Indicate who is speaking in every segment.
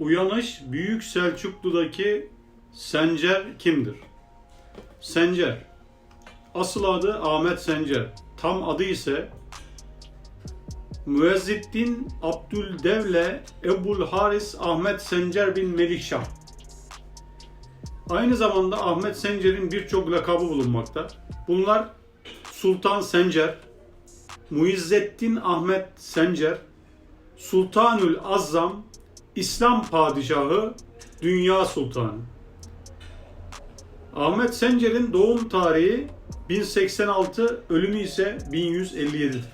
Speaker 1: Uyanış Büyük Selçuklu'daki Sencer kimdir? Sencer. Asıl adı Ahmet Sencer. Tam adı ise Müezziddin Abdüldevle Ebul Haris Ahmet Sencer bin Melikşah. Aynı zamanda Ahmet Sencer'in birçok lakabı bulunmakta. Bunlar Sultan Sencer, Muizzettin Ahmet Sencer, Sultanül Azzam, İslam Padişahı, Dünya Sultanı. Ahmet Sencer'in doğum tarihi 1086, ölümü ise 1157'dir.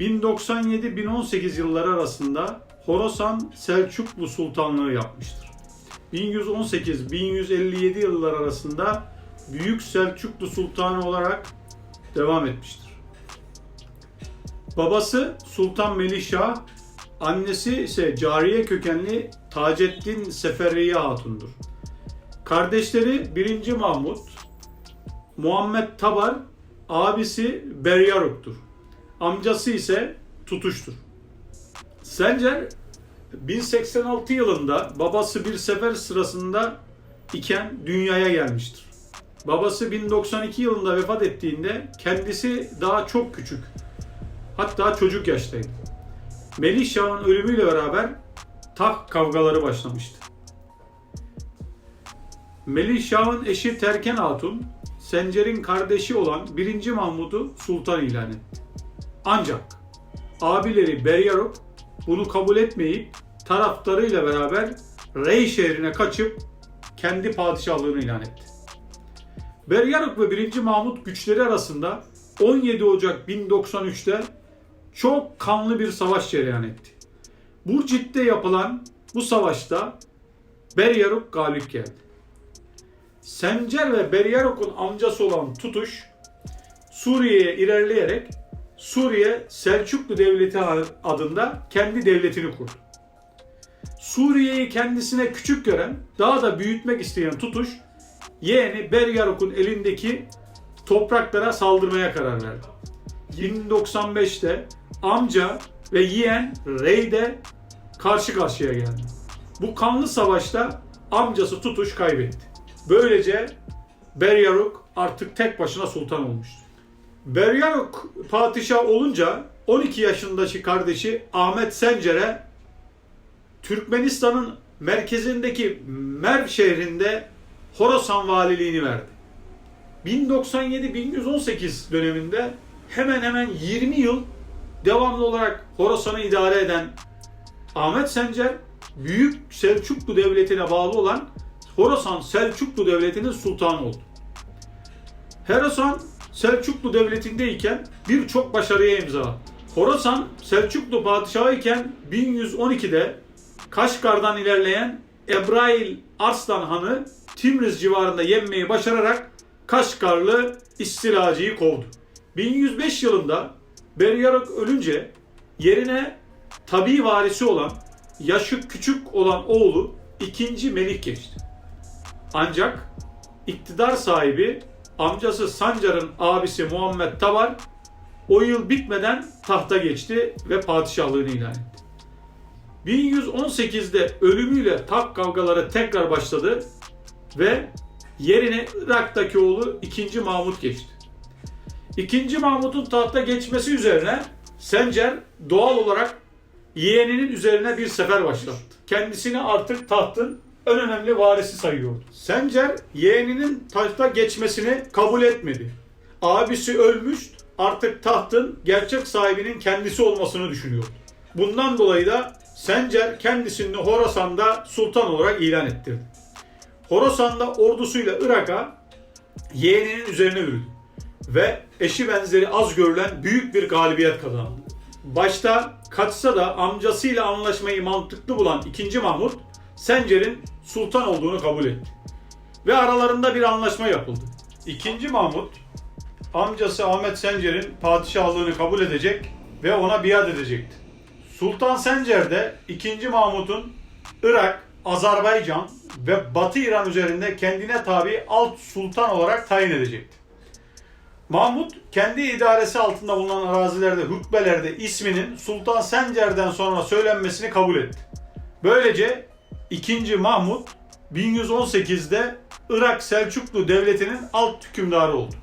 Speaker 1: 1097-1018 yılları arasında Horasan Selçuklu Sultanlığı yapmıştır. 1118-1157 yıllar arasında Büyük Selçuklu Sultanı olarak devam etmiştir. Babası Sultan Melişah, annesi ise cariye kökenli Taceddin Seferiye Hatun'dur. Kardeşleri 1. Mahmut, Muhammed Tabar, abisi Beryaruk'tur. Amcası ise Tutuş'tur. Sencer 1086 yılında babası bir sefer sırasında iken dünyaya gelmiştir. Babası 1092 yılında vefat ettiğinde kendisi daha çok küçük. Hatta çocuk yaştaydı. Melih Şah'ın ölümüyle beraber taht kavgaları başlamıştı. Melih Şah'ın eşi Terken Hatun, Sencer'in kardeşi olan 1. Mahmud'u sultan ilan etti. Ancak abileri Beryarok bunu kabul etmeyip taraftarıyla beraber Rey şehrine kaçıp kendi padişahlığını ilan etti. Beryarok ve 1. Mahmut güçleri arasında 17 Ocak 1093'te çok kanlı bir savaş cereyan etti. Burcit'te yapılan bu savaşta Beryarok galip geldi. Sencer ve Beryarok'un amcası olan Tutuş Suriye'ye ilerleyerek Suriye Selçuklu Devleti adında kendi devletini kurdu. Suriye'yi kendisine küçük gören, daha da büyütmek isteyen Tutuş, yeğeni Beryarok'un elindeki topraklara saldırmaya karar verdi. 1095'te amca ve yeğen Rey'de karşı karşıya geldi. Bu kanlı savaşta amcası Tutuş kaybetti. Böylece Beryarok artık tek başına sultan olmuştu. Beryarok padişah olunca 12 yaşındaki kardeşi Ahmet Sencer'e Türkmenistan'ın merkezindeki Merv şehrinde Horasan valiliğini verdi. 1097-1118 döneminde hemen hemen 20 yıl devamlı olarak Horasan'ı idare eden Ahmet Sencer Büyük Selçuklu Devleti'ne bağlı olan Horasan Selçuklu Devleti'nin sultanı oldu. Horasan Selçuklu Devleti'ndeyken birçok başarıya imza attı. Horasan Selçuklu padişahı iken 1112'de Kaşgar'dan ilerleyen Ebrail Arslan Han'ı Timriz civarında yenmeyi başararak Kaşgarlı istilacıyı kovdu. 1105 yılında Beryarok ölünce yerine tabi varisi olan yaşı küçük olan oğlu 2. Melik geçti. Ancak iktidar sahibi amcası Sancar'ın abisi Muhammed Tabar o yıl bitmeden tahta geçti ve padişahlığını ilan etti. 1118'de ölümüyle taht kavgaları tekrar başladı ve yerine Irak'taki oğlu 2. Mahmut geçti. 2. Mahmut'un tahta geçmesi üzerine Sencer doğal olarak yeğeninin üzerine bir sefer başlattı. Kendisini artık tahtın en önemli varisi sayıyordu. Sencer yeğeninin tahta geçmesini kabul etmedi. Abisi ölmüş, artık tahtın gerçek sahibinin kendisi olmasını düşünüyordu. Bundan dolayı da Sencer kendisini Horasan'da sultan olarak ilan ettirdi. Horasan'da ordusuyla Irak'a yeğeninin üzerine yürüdü ve eşi benzeri az görülen büyük bir galibiyet kazandı. Başta kaçsa da amcasıyla anlaşmayı mantıklı bulan 2. Mahmut Sencer'in sultan olduğunu kabul etti. Ve aralarında bir anlaşma yapıldı. 2. Mahmut amcası Ahmet Sencer'in padişahlığını kabul edecek ve ona biat edecekti. Sultan Sencer de 2. Mahmut'un Irak, Azerbaycan ve Batı İran üzerinde kendine tabi alt sultan olarak tayin edecekti. Mahmut kendi idaresi altında bulunan arazilerde, hükbelerde isminin Sultan Sencer'den sonra söylenmesini kabul etti. Böylece 2. Mahmut 1118'de Irak Selçuklu Devleti'nin alt hükümdarı oldu.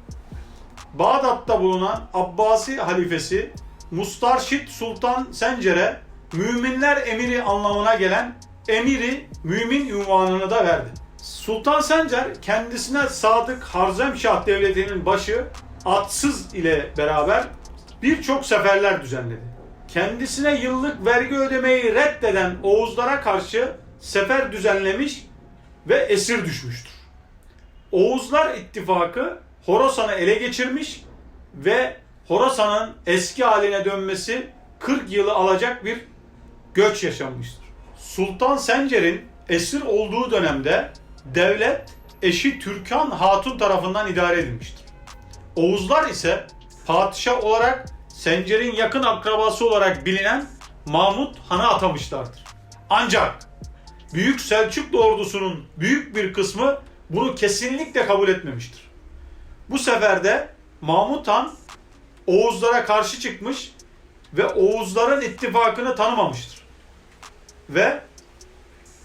Speaker 1: Bağdat'ta bulunan Abbasi halifesi Mustarşit Sultan Sencer'e müminler emiri anlamına gelen emiri mümin ünvanını da verdi. Sultan Sencer kendisine sadık Harzemşah Devleti'nin başı Atsız ile beraber birçok seferler düzenledi. Kendisine yıllık vergi ödemeyi reddeden Oğuzlara karşı sefer düzenlemiş ve esir düşmüştür. Oğuzlar İttifakı Horasan'ı ele geçirmiş ve Horasan'ın eski haline dönmesi 40 yılı alacak bir göç yaşanmıştır. Sultan Sencer'in esir olduğu dönemde devlet eşi Türkan Hatun tarafından idare edilmiştir. Oğuzlar ise padişah olarak Sencer'in yakın akrabası olarak bilinen Mahmut Han'ı atamışlardır. Ancak Büyük Selçuklu ordusunun büyük bir kısmı bunu kesinlikle kabul etmemiştir. Bu sefer de Mahmut Han Oğuzlara karşı çıkmış ve Oğuzların ittifakını tanımamıştır. Ve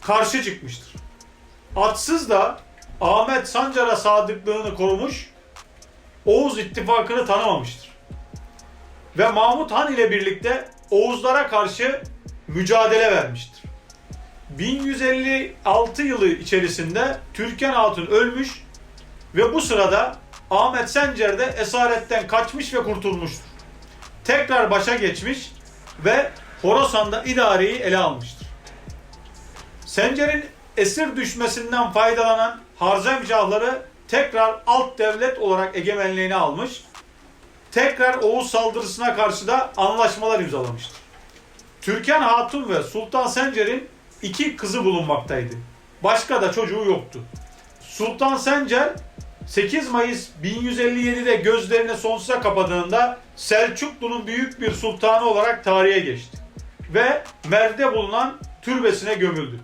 Speaker 1: karşı çıkmıştır. Atsız da Ahmet Sancar'a sadıklığını korumuş, Oğuz ittifakını tanımamıştır. Ve Mahmut Han ile birlikte Oğuzlara karşı mücadele vermiştir. 1156 yılı içerisinde Türkan Hatun ölmüş ve bu sırada Ahmet Sencer de esaretten kaçmış ve kurtulmuştur. Tekrar başa geçmiş ve Horasan'da idareyi ele almıştır. Sencer'in esir düşmesinden faydalanan Harzemşahları tekrar alt devlet olarak egemenliğini almış, tekrar Oğuz saldırısına karşı da anlaşmalar imzalamıştır. Türkan Hatun ve Sultan Sencer'in iki kızı bulunmaktaydı. Başka da çocuğu yoktu. Sultan Sencer 8 Mayıs 1157'de gözlerini sonsuza kapadığında Selçuklu'nun büyük bir sultanı olarak tarihe geçti ve Mer'de bulunan türbesine gömüldü.